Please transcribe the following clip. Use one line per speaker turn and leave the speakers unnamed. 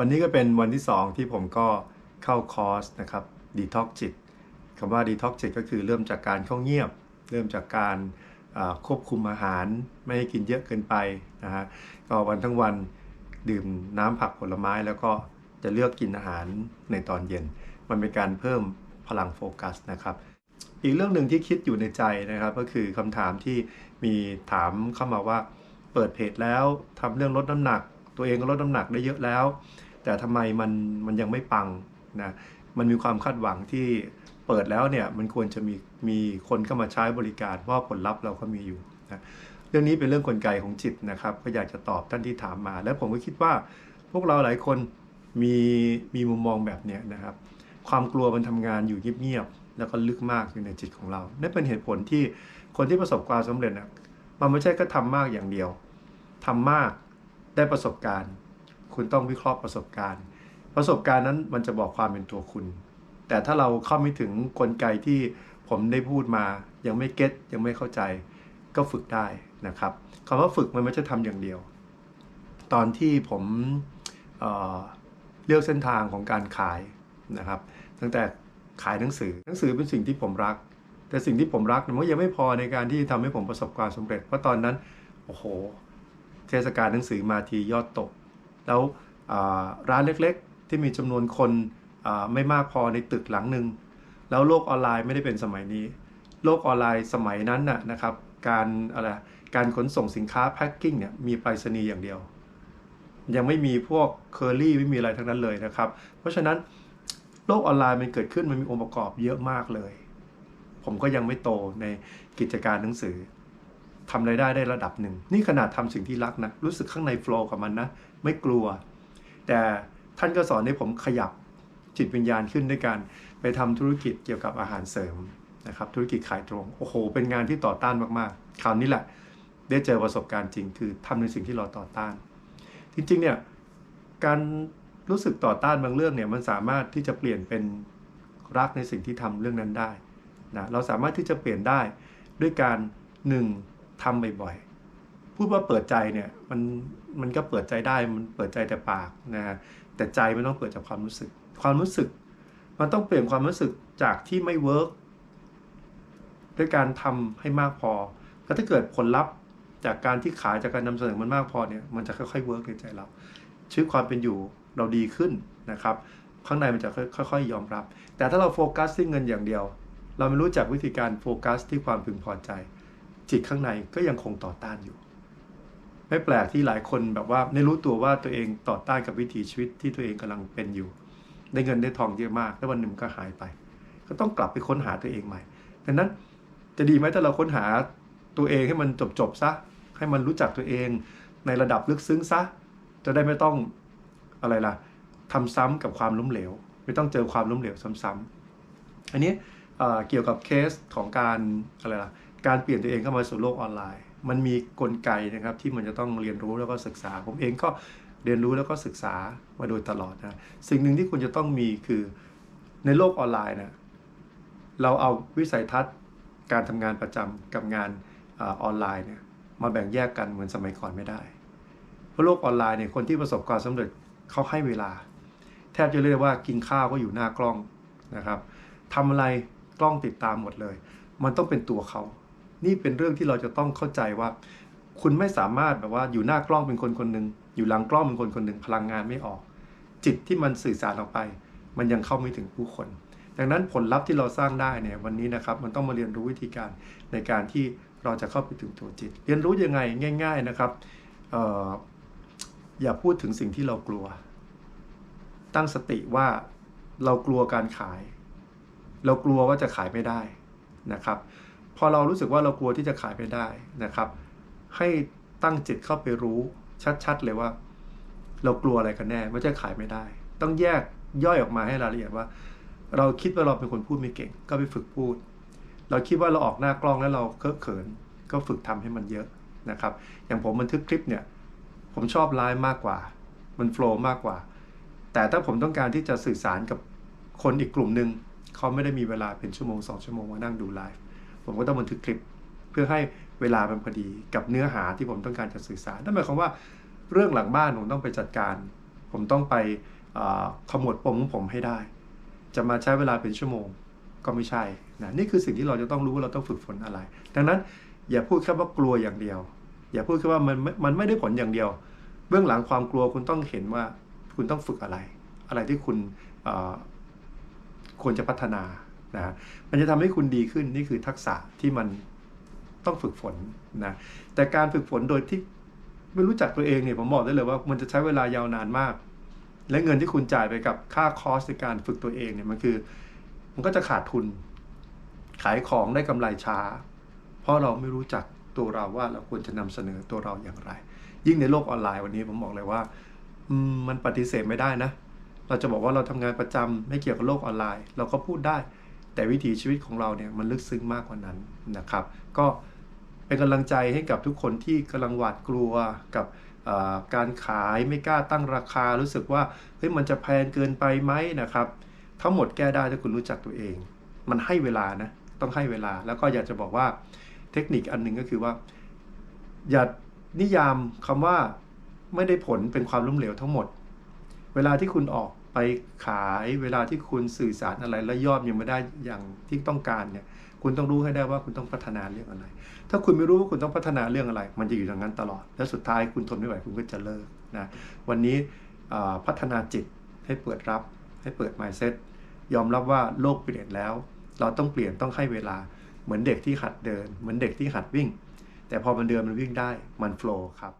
วันนี้ก็เป็นวันที่ 2 ที่ผมก็เข้าคอร์สนะครับดีท็อกจิตคำว่าดีท็อกจิตก็คือเริ่มจากการเข้าเงียบ เริ่มจากการควบคุมอาหารไม่ให้กินเยอะเกินไปนะฮะก็วันทั้งวันดื่มน้ำผักผลไม้แล้วก็จะเลือกกินอาหารในตอนเย็น มันเป็นการเพิ่มพลังโฟกัสนะครับ อีกเรื่องหนึ่งที่คิดอยู่ในใจนะครับ ก็คือคำถามที่มีถามเข้ามาว่า เปิดเพจแล้วทำเรื่องลดน้ำหนัก ตัวเองก็ลดน้ำหนักได้เยอะแล้ว แต่ทำไมมันมันยังไม่ปังนะมันมีความคาดหวังที่เปิดแล้วเนี่ยมันควรจะมีมีคนเข้ามาใช้บริการเพราะผลลัพธ์เราก็มีอยู่นะเรื่องนี้เป็นเรื่องกลไกของจิตนะครับ ก็อยากจะตอบท่านที่ถามมา แล้วผมก็คิดว่าพวกเราหลายคนมีมีมุมมองแบบเนี้ยนะครับ ความกลัวมันทำงานอยู่เงียบๆแล้วก็ลึกมากอยู่ในจิตของเรานั่นเป็นเหตุผลที่คนที่ประสบความสำเร็จนะมันไม่ใช่ก็ทำมากอย่างเดียวทำมากได้ประสบการณ์ คุณต้องวิเคราะห์ประสบการณ์ ประสบการณ์นั้นมันจะบอกความเป็นตัวคุณ แต่ถ้าเราเข้าไม่ถึงกลไกที่ผมได้พูดมา ยังไม่เก็ตยังไม่เข้าใจ ก็ฝึกได้นะครับคำว่าฝึกมันไม่ใช่ทำอย่างเดียว ตอนที่ผมเเลือกเส้นทางของการขายนะครับ ตั้งแต่ขายหนังสือหนังสือเป็นสิ่งที่ผมรัก แต่สิ่งที่ผมรักมันก็ยังไม่พอในการที่ทำให้ผมประสบความสำเร็จ เพราะตอนนั้น โอ้โห เทศกาลหนังสือมาทียอดตก แล้วร้านเล็กๆ ที่มีจำนวนคนไม่มากพอในตึกหลังหนึ่งแล้วโลกออนไลน์ไม่ได้เป็นสมัยนี้ โลกออนไลน์สมัยนั้นน่ะนะครับ การอะไรการขนส่งสินค้าแพ็คกิ้งเนี่ยมีไปรษณีย์อย่างเดียว ยังไม่มีพวกเคอรี่ไม่มีอะไรทั้งนั้นเลยนะครับ เพราะฉะนั้นโลกออนไลน์มันเกิดขึ้นมันมีองค์ประกอบเยอะมากเลย ผมก็ยังไม่โตในกิจการหนังสือ ทำรายได้ได้ระดับหนึ่ง นี่ขนาดทำสิ่งที่รักนะ รู้สึกข้างในโฟล์กับมันนะ ไม่กลัว แต่ท่านก็สอนให้ผมขยับจิตวิญญาณขึ้นด้วยการไปทำธุรกิจเกี่ยวกับอาหารเสริมนะครับธุรกิจขายตรง โอ้โห เป็นงานที่ต่อต้านมากๆ คราวนี้แหละ ได้เจอประสบการณ์จริง คือทำในสิ่งที่เราต่อต้าน จริงๆเนี่ยการรู้สึกต่อต้านบางเรื่องเนี่ยมันสามารถที่จะเปลี่ยนเป็นรักในสิ่งที่ทำเรื่องนั้นได้นะเราสามารถที่จะเปลี่ยนได้ด้วยการหนึ่ง ทำบ่อยๆ พูดว่าเปิดใจเนี่ยมันมันก็เปิดใจได้มันเปิดใจแต่ปากนะฮะแต่ใจมันต้องเปิดจากความรู้สึก ความรู้สึก มันต้องเปลี่ยนความรู้สึกจากที่ไม่เวิร์กด้วยการทำให้มากพอแล้วถ้าเกิดผลลัพธ์จากการที่ขายจากการนำเสนอมันมากพอเนี่ยมันจะค่อยๆเวิร์กในใจเราชีวิตความเป็นอยู่เราดีขึ้นนะครับ ข้างในมันจะค่อยๆ ยอมรับ แต่ถ้าเราโฟกัสที่เงินอย่างเดียว เราไม่รู้จักวิธีการโฟกัสที่ความพึงพอใจ จิตข้างในก็ยังคงต่อต้านอยู่ ไม่แปลกที่หลายคนแบบว่าไม่รู้ตัวว่าตัวเองต่อต้านกับวิถีชีวิตที่ตัวเองกำลังเป็นอยู่ ได้เงินได้ทองเยอะมาก แล้ววันหนึ่งก็หายไป ก็ต้องกลับไปค้นหาตัวเองใหม่ดังนั้นจะดีไหมถ้าเราค้นหาตัวเองให้มันจบๆซะ ให้มันรู้จักตัวเองในระดับลึกซึ้งซะ จะได้ไม่ต้องอะไรล่ะทำซ้ำกับความล้มเหลว ไม่ต้องเจอความล้มเหลวซ้ำๆอันนี้เกี่ยวกับเคสของการอะไรล่ะ การเปลี่ยนตัวเองเข้ามาสู่โลกออนไลน์ มันมีกลไกนะครับที่มันจะต้องเรียนรู้แล้วก็ศึกษา ผมเองก็เรียนรู้แล้วก็ศึกษามาโดยตลอดนะสิ่งหนึ่งที่คุณจะต้องมีคือในโลกออนไลน์นะเราเอาวิสัยทัศน์การทำงานประจำกับงานออนไลน์เนี่ยมาแบ่งแยกกันเหมือนสมัยก่อนไม่ได้ เพราะโลกออนไลน์เนี่ยคนที่ประสบความสำเร็จเขาให้เวลา แทบจะเรียกว่ากินข้าวก็อยู่หน้ากล้องนะครับทำอะไรกล้องติดตามหมดเลย มันต้องเป็นตัวเขา นี่เป็นเรื่องที่เราจะต้องเข้าใจว่า คุณไม่สามารถแบบว่าอยู่หน้ากล้องเป็นคนคนหนึ่งอยู่หลังกล้องเป็นคนคนหนึ่งพลังงานไม่ออก จิตที่มันสื่อสารออกไป มันยังเข้าไม่ถึงผู้คน ดังนั้นผลลัพธ์ที่เราสร้างได้เนี่ยวันนี้นะครับมันต้องมาเรียนรู้วิธีการในการที่เราจะเข้าไปถึงตัวจิต เรียนรู้ยังไงง่าย ๆนะครับอออย่าพูดถึงสิ่งที่เรากลัว ตั้งสติว่าเรากลัวการขาย เรากลัวว่าจะขายไม่ได้นะครับ พอเรารู้สึกว่าเรากลัวที่จะขายไม่ได้นะครับ ให้ตั้งจิตเข้าไปรู้ชัดๆเลยว่า เรากลัวอะไรกันแน่ไม่ใช่ขายไม่ได้ ต้องแยกย่อยออกมาให้รายละเอียดว่า เราคิดว่าเราเป็นคนพูดไม่เก่ง ก็ไปฝึกพูด เราคิดว่าเราออกหน้ากล้องแล้วเราเคอะเขิน ก็ฝึกทำให้มันเยอะนะครับ อย่างผมบันทึกคลิปเนี่ย ผมชอบไลฟ์มากกว่า มันโฟล์มากกว่า แต่ถ้าผมต้องการที่จะสื่อสารกับคนอีกกลุ่มหนึ่งเขาไม่ได้มีเวลาเป็นชั่วโมงสองชั่วโมงมานั่งดูไลฟ์ ผมก็ต้องบันทึกคลิป เพื่อให้เวลามันพอดีกับเนื้อหาที่ผมต้องการจะสื่อสารนั่นหมายความว่าเรื่องหลังบ้านผมต้องไปจัดการ ผมต้องไปขมวดปมของผมให้ได้ จะมาใช้เวลาเป็นชั่วโมงก็ไม่ใช่นะนี่คือสิ่งที่เราจะต้องรู้ว่าเราต้องฝึกฝนอะไร ดังนั้นอย่าพูดแค่ว่ากลัวอย่างเดียว อย่าพูดแค่ว่ามันมันไม่ได้ผลอย่างเดียว เบื้องหลังความกลัวคุณต้องเห็นว่าคุณต้องฝึกอะไร อะไรที่คุณควรจะพัฒนา นะมันจะทำให้คุณดีขึ้นนี่คือทักษะที่มันต้องฝึกฝนนะแต่การฝึกฝนโดยที่ไม่รู้จักตัวเองเนี่ยผมบอกได้เลยว่ามันจะใช้เวลายาวนานมาก และเงินที่คุณจ่ายไปกับค่าคอร์สในการฝึกตัวเองเนี่ยมันคือ มันก็จะขาดทุน ขายของได้กำไรช้า เพราะเราไม่รู้จักตัวเราว่าเราควรจะนำเสนอตัวเราอย่างไร ยิ่งในโลกออนไลน์วันนี้ผมบอกเลยว่ามมันปฏิเสธไม่ได้นะ เราจะบอกว่าเราทำงานประจำไม่เกี่ยวกับโลกออนไลน์ เราก็พูดได้ แต่วิถีชีวิตของเราเนี่ยมันลึกซึ้งมากกว่านั้นนะครับ ก็เป็นกำลังใจให้กับทุกคนที่กำลังหวาดกลัวกับการขายไม่กล้าตั้งราคารู้สึกว่าเฮ้ยมันจะแพงเกินไปไหมนะครับ ทั้งหมดแก้ได้ถ้าคุณรู้จักตัวเอง มันให้เวลานะต้องให้เวลาแล้วก็อยากจะบอกว่าเทคนิคอันหนึ่งก็คือว่า อย่านิยามคำว่าไม่ได้ผลเป็นความล้มเหลวทั้งหมด เวลาที่คุณออก ไปขายเวลาที่คุณสื่อสารอะไรแล้วยอดยังไม่ได้อย่างที่ต้องการเนี่ยคุณต้องรู้ให้ได้ว่าคุณต้องพัฒนาเรื่องอะไร ถ้าคุณไม่รู้ว่าคุณต้องพัฒนาเรื่องอะไร มันจะอยู่อย่างนั้นตลอด แล้วสุดท้ายคุณทนไม่ไหวคุณก็จะเลิกนะวันนี้พัฒนาจิตให้เปิดรับ ให้เปิด mindset ยอมรับว่าโลกเปลี่ยนแล้ว เราต้องเปลี่ยนต้องให้เวลาเหมือนเด็กที่หัดเดิน เหมือนเด็กที่หัดวิ่ง แต่พอมันเดินมันวิ่งได้มันโฟล์ครับ